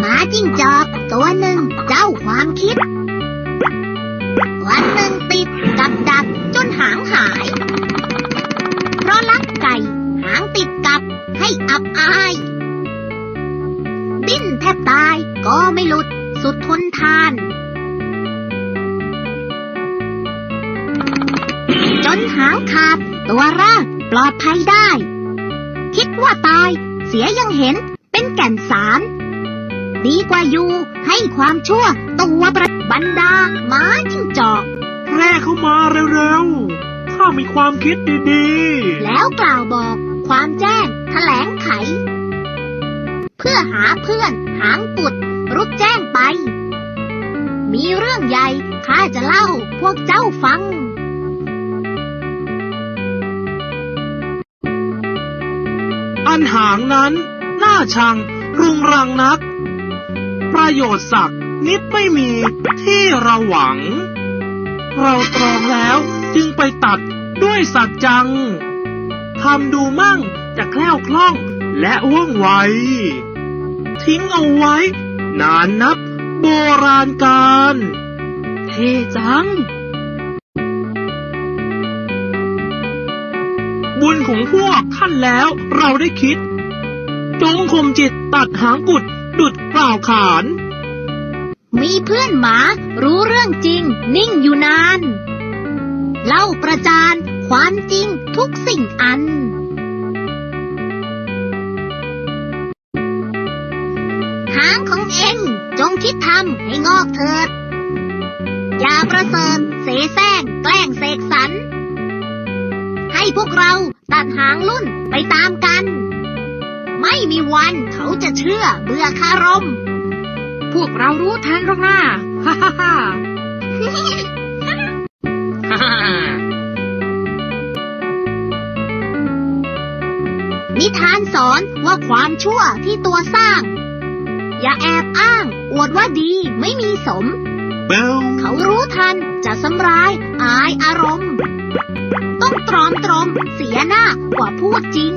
หมาจิ้งจอกตัวหนึ่งเจ้าความคิด วันหนึ่งติดกับดักจนหางหาย เพราะลักไก่หางติดกับให้อับอาย ดิ้นแทบตายก็ไม่หลุดสุดทนทาน จนหางขาดตัวร่างปลอดภัยได้ คิดว่าตายเสียยังเห็น เป็นแก่นสาร ดีกว่าอยู่ให้ความชั่วตัวประบรรดาหมาจิ้งจอกแพร่เข้ามาเร็วๆ ถ้ามีความคิดดีแล้วกล่าวบอกความแจ้งแถลงไข เพื่อหาเพื่อนหางปุดรุดแจ้งไป มีเรื่องใหญ่ข้าจะเล่าพวกเจ้าฟังๆอันหางนั้น น่าชัง รุงรังนัก ประโยชน์สักนิดไม่มีที่เราหวัง เราตรองแล้วจึงไปตัดด้วยสัจจังทำดูมั่งจะแคล้วคล่องและว่องไว ทิ้งเอาไว้ นานนับโบราณการเท่จัง บุญของพวกท่านแล้วเราได้คิด จงข่มจิตตัดหางกุดดุดกล่าวขาน มีเพื่อนหมารู้เรื่องจริง นิ่งอยู่นาน เล่าประจานความจริงทุกสิ่งอัน หางของเองจงคิดทำให้งอกเถิด อย่าประเสริฐเสแสร้งแกล้งเสกสรรให้พวกเราตัดหางลุ่นไปตามกัน ไม่มีวันเขาจะเชื่อเบื่อคารม พวกเรารู้ทันหรอกนะฮ่าฮ่าฮ่านิทานสอนว่าความชั่วที่ตัวสร้าง อย่าแอบอ้าง อวดว่าดีไม่มีสม เขารู้ทันจะสำร้าย อายอารมณ์ ต้องตรอมตรมเสียหน้ากว่าพูดจริง